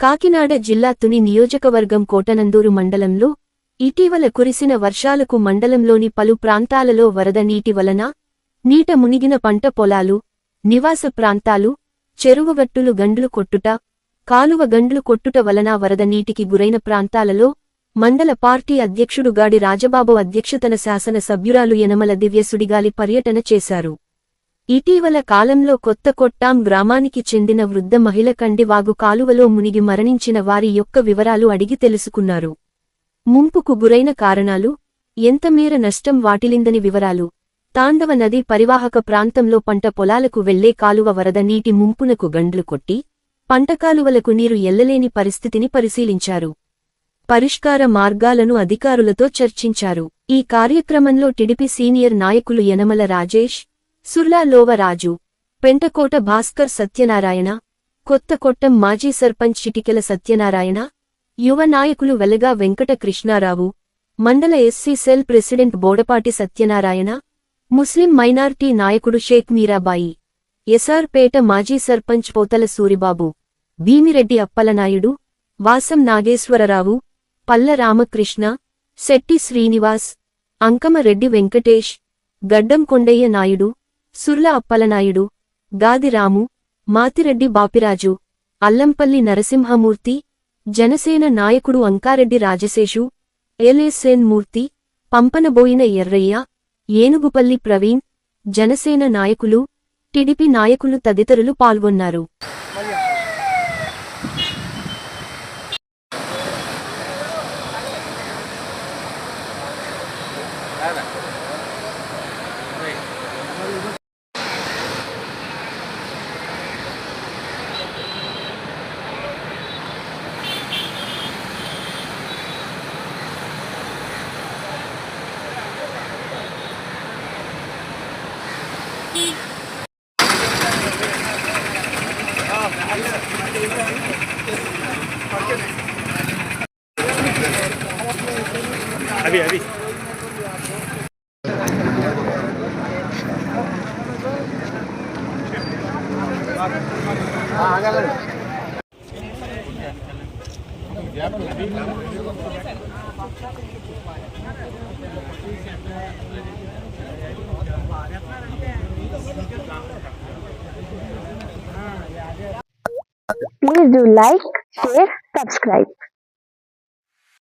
కాకినాడ జిల్లా తుని నియోజకవర్గం కోటనందూరు మండలంలో ఇటీవల కురిసిన వర్షాలకు మండలంలోని పలు ప్రాంతాలలో వరద నీటి వలన నీట మునిగిన పంట పొలాలు నివాస ప్రాంతాలు చెరువుగట్టులు గండ్లు కొట్టుట కాలువ గండ్లు కొట్టుట వలన వరద నీటికి గురైన ప్రాంతాలలో మండల పార్టీ అధ్యక్షుడు గాడి రాజబాబు అధ్యక్షతన శాసన సభ్యురాలు యనమల దివ్యసుడిగాలి పర్యటన చేశారు. ఇటీవల కాలంలో కొత్త కొట్టాం గ్రామానికి చెందిన వృద్ధ మహిళ కండివాగు కాలువలో మునిగి మరణించిన వారి యొక్క వివరాలు అడిగి తెలుసుకున్నారు. ముంపుకు గురైన కారణాలు ఎంతమేర నష్టం వాటిలిందని వివరాలు తాండవ నది పరివాహక ప్రాంతంలో పంట పొలాలకు వెళ్ళే కాలువ వరద నీటి ముంపునకు గండ్లు కొట్టి పంటకాలువలకు నీరు ఎల్లలేని పరిస్థితిని పరిశీలించారు. పరిష్కార మార్గాలను అధికారులతో చర్చించారు. ఈ కార్యక్రమంలో టిడిపి సీనియర్ నాయకులు యనమల రాజేష్ సుర్లాలోవరాజు పెంటకోట భాస్కర్ సత్యనారాయణ కొత్తకొట్టం మాజీ సర్పంచ్ చిటికెల సత్యనారాయణ యువ నాయకులు వెలగా వెంకట కృష్ణారావు మండల SC cell president Bodapati Satyanarayana Muslim minority నాయకుడు షేక్ మీరాబాయి ఎస్ఆర్పేట మాజీ సర్పంచ్ పోతల సూరిబాబు భీమిరెడ్డి అప్పలనాయుడు వాసం నాగేశ్వరరావు పల్ల రామకృష్ణ శెట్టి శ్రీనివాస్ అంకమరెడ్డి వెంకటేష్ గడ్డం కొండయ్య నాయుడు సుర్ల అప్పలనాయుడు గాదిరాము మాతిరెడ్డి బాపిరాజు అల్లంపల్లి నరసింహమూర్తి జనసేన నాయకుడు Ankareddy Rajaseshu L S N Murthy Pampanaboyina Erraiah Enugupalli Praveen Janasena నాయకులు టిడిపి నాయకులు తదితరులు పాల్గొన్నారు. अभी अभी Please do like, share, subscribe.